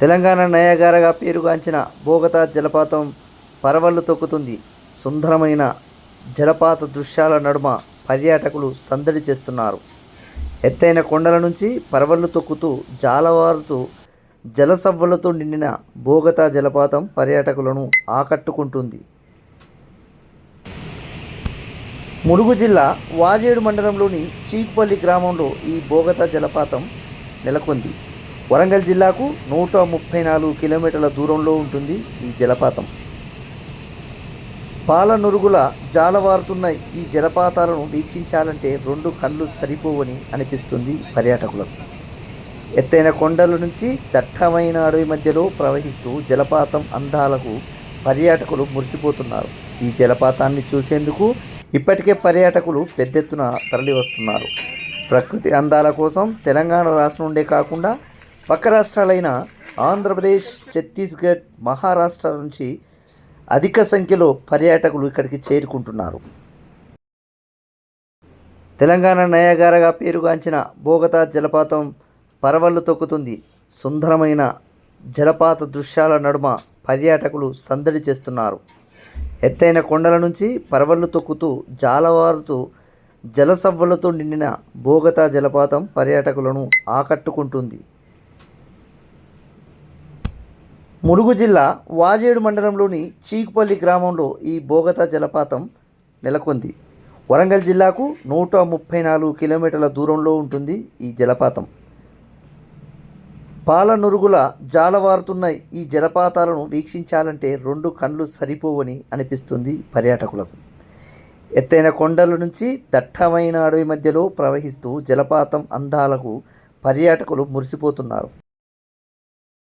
తెలంగాణ నయగారగా పేరుగాంచిన బోగతా జలపాతం పరవళ్ళు తొక్కుతుంది. సుందరమైన జలపాత దృశ్యాల నడుమ పర్యాటకులు సందడి చేస్తున్నారు. ఎత్తైన కొండల నుంచి పరవళ్ళు తొక్కుతూ జాలవారుతూ జలసవ్వలతో నిండిన బోగతా జలపాతం పర్యాటకులను ఆకట్టుకుంటుంది. ములుగు జిల్లా వాజేడు మండలంలోని చీకుపల్లి గ్రామంలో ఈ బోగతా జలపాతం నెలకొంది. వరంగల్ జిల్లాకు నూట ముప్పై నాలుగు కిలోమీటర్ల దూరంలో ఉంటుంది ఈ జలపాతం. పాలనురుగుల జాలవారుతున్న ఈ జలపాతాలను వీక్షించాలంటే రెండు కళ్ళు సరిపోవని అనిపిస్తుంది పర్యాటకులకు. ఎత్తైన కొండల నుంచి దట్టమైన అడవి మధ్యలో ప్రవహిస్తూ జలపాతం అందాలకు పర్యాటకులు మురిసిపోతున్నారు. ఈ జలపాతాన్ని చూసేందుకు ఇప్పటికే పర్యాటకులు పెద్ద ఎత్తున తరలి వస్తున్నారు ప్రకృతి అందాల కోసం తెలంగాణ రాష్ట్రం నుండే కాకుండా పక్క రాష్ట్రాలైన ఆంధ్రప్రదేశ్ ఛత్తీస్గఢ్ మహారాష్ట్ర నుంచి అధిక సంఖ్యలో పర్యాటకులు ఇక్కడికి చేరుకుంటున్నారు. తెలంగాణ నయగారగా పేరుగాంచిన బోగతా జలపాతం పరవళ్ళు తొక్కుతుంది. సుందరమైన జలపాత దృశ్యాల నడుమ పర్యాటకులు సందడి చేస్తున్నారు. ఎత్తైన కొండల నుంచి పరవళ్ళు తొక్కుతూ జాలవారుతూ జలసవ్వలతో నిండిన బోగతా జలపాతం పర్యాటకులను ఆకట్టుకుంటుంది. ములుగు జిల్లా వాజేడు మండలంలోని చీకుపల్లి గ్రామంలో ఈ బోగత జలపాతం నెలకొంది. వరంగల్ జిల్లాకు నూట ముప్పై నాలుగు కిలోమీటర్ల దూరంలో ఉంటుంది ఈ జలపాతం. పాలనురుగుల జాలవారుతున్న ఈ జలపాతాలను వీక్షించాలంటే రెండు కళ్ళు సరిపోవని అనిపిస్తుంది పర్యాటకులకు. ఎత్తైన కొండల నుంచి దట్టమైన అడవి మధ్యలో ప్రవహిస్తూ జలపాతం అందాలకు పర్యాటకులు మురిసిపోతున్నారు.